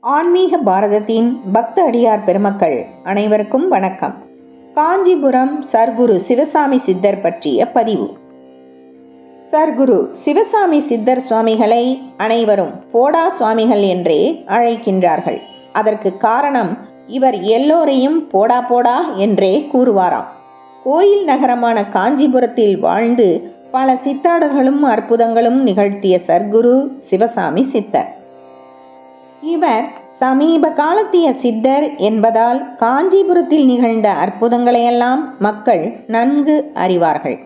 ஆன்மீக பாரதத்தின் பக்த அடியார் பெருமக்கள் அனைவருக்கும் வணக்கம். காஞ்சிபுரம் சர்க்குரு சிவசாமி சித்தர் பற்றிய பதிவு. சர்க்குரு சிவசாமி சித்தர் சுவாமிகளை அனைவரும் போடா சுவாமிகள் என்றே அழைக்கின்றார்கள். அதற்கு காரணம் இவர் எல்லோரையும் போடா போடா என்றே கூறுவாராம். கோயில் நகரமான காஞ்சிபுரத்தில் வாழ்ந்து பல சித்தாடர்களும் அற்புதங்களும் நிகழ்த்திய சர்க்குரு சிவசாமி சித்தர். இவர் சமீப காலத்திய சித்தர் என்பதால் காஞ்சிபுரத்தில் நிகழ்ந்த அற்புதங்களையெல்லாம் மக்கள் நன்கு அறிவார்கள்.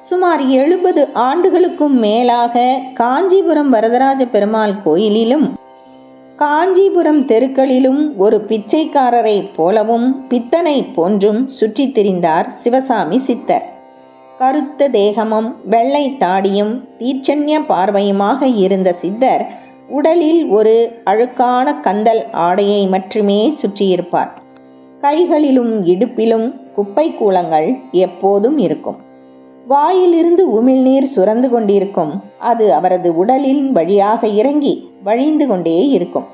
சுமார் எழுபது ஆண்டுகளுக்கும் மேலாக காஞ்சிபுரம் வரதராஜ பெருமாள் கோயிலிலும் காஞ்சிபுரம் தெருக்களிலும் ஒரு பிச்சைக்காரரை போலவும் பித்தனை போன்றும் சுற்றித் திரிந்தார் சிவசாமி சித்தர். கருத்த தேகமும் வெள்ளை தாடியும் தீட்சண்ய பார்வையுமாக இருந்த சித்தர் உடலில் ஒரு அழுக்கான கந்தல் ஆடையை மட்டுமே சுற்றியிருப்பார். கைகளிலும் இடுப்பிலும் குப்பை கூலங்கள் எப்போதும் இருக்கும். வாயிலிருந்து உமிழ்நீர் சுரந்து கொண்டிருக்கும். அது அவரது உடலின் வழியாக இறங்கி வழிந்து கொண்டே இருக்கும்.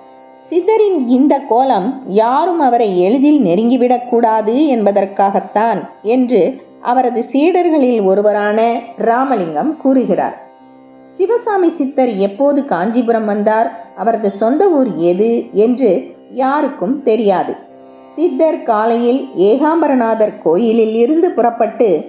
சித்தரின் இந்த கோலம் யாரும் அவரை எளிதில் நெருங்கிவிடக்கூடாது என்பதற்காகத்தான் என்று அவரது சீடர்களில் ஒருவரான ராமலிங்கம் கூறுகிறார் சிவசாமி சித்தர் எப்போது காஞ்சிபுரம் வந்தார்? அவரது சொந்த ஊர் எது? என்று யாருக்கும் தெரியாது. சித்தர் காலையில் ஏகாம்பரநாதர் கோயிலில் இருந்து புறப்பட்டு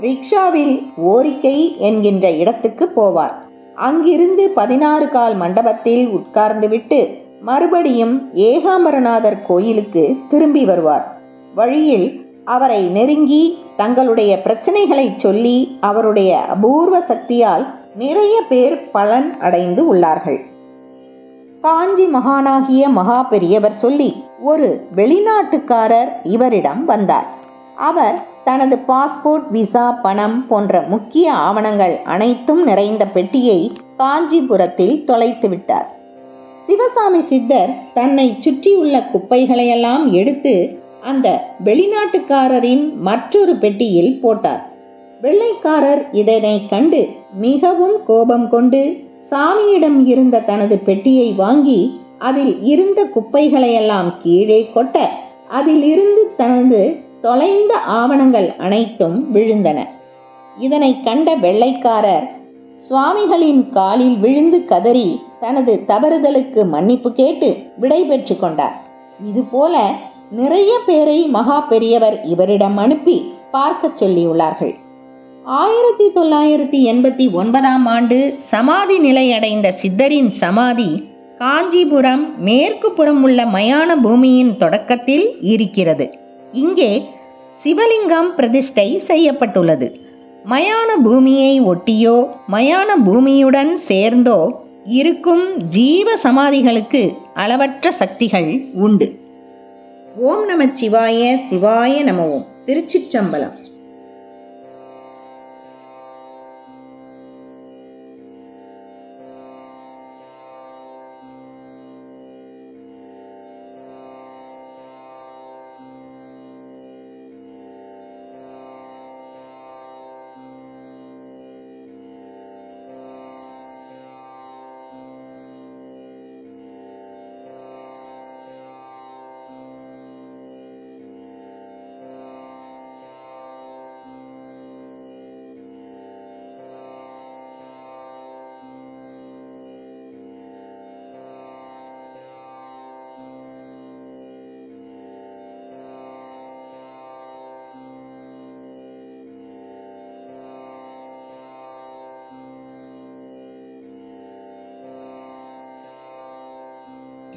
ரிக்ஷாவில் ஓரிக்கை என்கின்ற இடத்துக்கு போவார். அங்கிருந்து பதினாறு கால் மண்டபத்தில் உட்கார்ந்துவிட்டு மறுபடியும் ஏகாம்பரநாதர் கோயிலுக்கு திரும்பி வருவார். வழியில் அவரை நெருங்கி தங்களுடைய பிரச்சனைகளை சொல்லி அவருடைய அபூர்வ சக்தியால் நிறைய பேர் பலன் அடைந்து உள்ளார்கள். காஞ்சி மகானாகிய மகா பெரியவர் சொல்லி ஒரு வெளிநாட்டுக்காரர் இவரிடம் வந்தார். அவர் தனது பாஸ்போர்ட் விசா பணம் போன்ற முக்கிய ஆவணங்கள் அனைத்தும் நிறைந்த பெட்டியை காஞ்சிபுரத்தில் தொலைத்து விட்டார். சிவசாமி சித்தர் தன்னை சுற்றியுள்ள குப்பைகளையெல்லாம் எடுத்து அந்த வெளிநாட்டுக்காரரின் மற்றொரு பெட்டியில் போட்டார். வெள்ளைக்காரர் இதனை கண்டு மிகவும் கோபம் கொண்டு சாமியிடம் இருந்த தனது பெட்டியை வாங்கி அதில் இருந்த குப்பைகளையெல்லாம் கீழே கொட்ட அதில் இருந்து தனது தொலைந்த ஆவணங்கள் அனைத்தும் விழுந்தன. இதனை கண்ட வெள்ளைக்காரர் சுவாமிகளின் காலில் விழுந்து கதறி தனது தவறுதலுக்கு மன்னிப்பு கேட்டு விடை பெற்று கொண்டார். இதுபோல நிறைய பேரை மகா பெரியவர் இவரிடம் அனுப்பி பார்க்க சொல்லியுள்ளார்கள். ஆயிரத்தி தொள்ளாயிரத்தி எண்பத்தி ஒன்பதாம் ஆண்டு சமாதி நிலையடைந்த சித்தரின் சமாதி காஞ்சிபுரம் மேற்கு புறம் உள்ள மயான பூமியின் தொடக்கத்தில் இருக்கிறது. இங்கே சிவலிங்கம் பிரதிஷ்டை செய்யப்பட்டுள்ளது. மயான பூமியை ஒட்டியோ மயான பூமியுடன் சேர்ந்தோ இருக்கும் ஜீவ சமாதிகளுக்கு அளவற்ற சக்திகள் உண்டு. ஓம் நம சிவாய சிவாய நம ஓம். திருச்சிற்றம்பலம்.